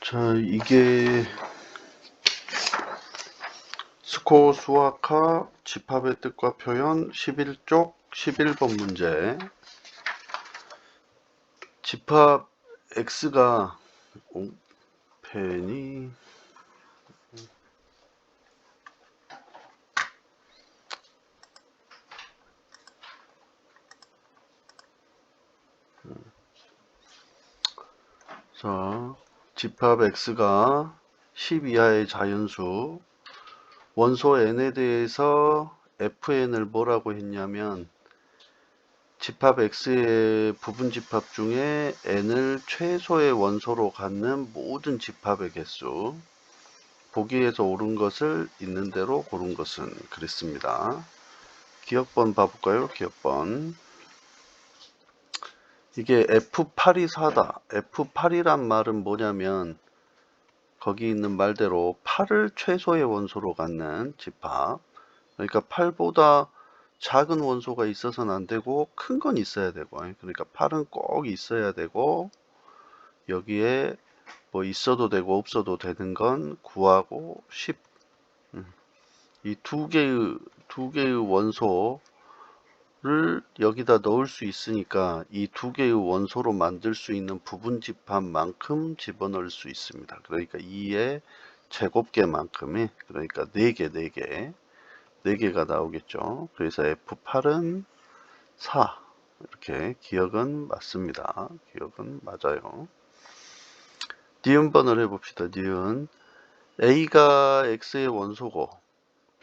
자, 이게 스코 수학화 집합의 뜻과 표현 11쪽 11번 문제. 집합 x가 오, 펜이 자, 집합 x가 10 이하의 자연수 원소 n에 대해서 fn을 뭐라고 했냐면 집합 x의 부분 집합 중에 n을 최소의 원소로 갖는 모든 집합의 개수 보기에서 옳은 것을 있는 대로 고른 것은 그랬습니다. 기억번 봐볼까요? 기억번 이게 F8이 4다. F8이란 말은 뭐냐면 거기 있는 말대로 8을 최소의 원소로 갖는 집합. 그러니까 8보다 작은 원소가 있어서는 안 되고 큰 건 있어야 되고 그러니까 8은 꼭 있어야 되고 여기에 뭐 있어도 되고 없어도 되는 건 9하고 10. 이 두 개의 두 개의 원소 를 여기다 넣을 수 있으니까 이 두 개의 원소로 만들 수 있는 부분 집합만큼 집어넣을 수 있습니다. 그러니까 2의 제곱계만큼이 그러니까 4개, 4개, 4개가 나오겠죠. 그래서 F8은 4 이렇게 기억은 맞습니다. 기억은 맞아요. 니은번을 해봅시다. 니은 A가 X의 원소고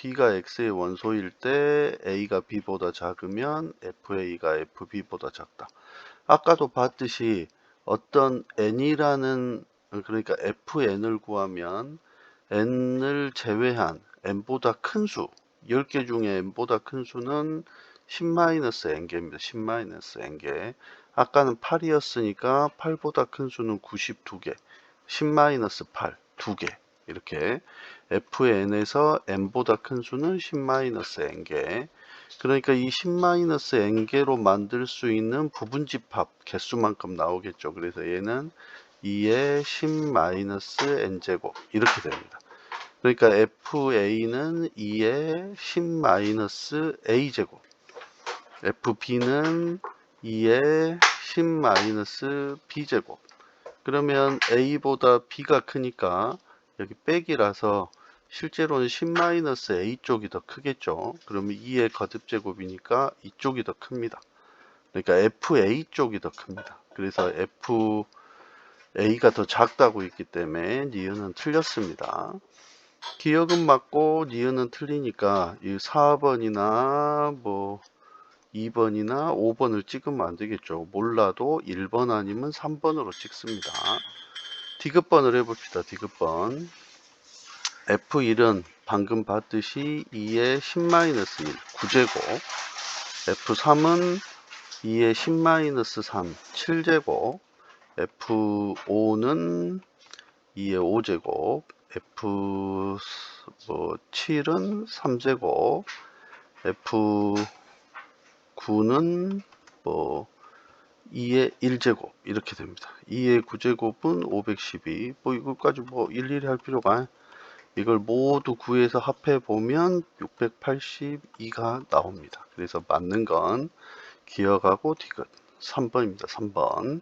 b가 x의 원소일 때 a가 b보다 작으면 fa가 fb보다 작다. 아까도 봤듯이 어떤 n이라는 그러니까 fn을 구하면 n을 제외한 n보다 큰 수, 10개 중에 n보다 큰 수는 10-n개입니다. 10-n개. 아까는 8이었으니까 8보다 큰 수는 92개. 10-8, 2개. 이렇게 fn에서 n보다 큰 수는 10-n개 그러니까 이 10-n개로 만들 수 있는 부분집합 개수만큼 나오겠죠. 그래서 얘는 2의 10-n제곱. 이렇게 됩니다. 그러니까 fa는 2의 10-a제곱. Fb는 2의 10-b제곱. 그러면 a보다 b가 크니까 여기 빼기라서 실제로는 10-a 쪽이 더 크겠죠. 그러면 2의 거듭 제곱이니까 이쪽이 더 큽니다. 그러니까 FA 쪽이 더 큽니다. 그래서 FA가 더 작다고 있기 때문에 니은은 틀렸습니다. 기억은 맞고 니은은 틀리니까 이 4번이나 뭐 2번이나 5번을 찍으면 안 되겠죠. 몰라도 1번 아니면 3번으로 찍습니다. 디귿번을 해봅시다. 디귿번. F1은 방금 봤듯이 2의 10-1, 9제곱. F3은 2의 10-3, 7제곱. F5는 2의 5제곱. F7은 3제곱. F9는 뭐 2의 1제곱 이렇게 됩니다. 2의 9제곱은 512. 뭐 이것까지 뭐 일일이 할 필요가 이걸 모두 구해서 합해 보면 682가 나옵니다. 그래서 맞는 건 기억하고 디귿 3번입니다. 3번.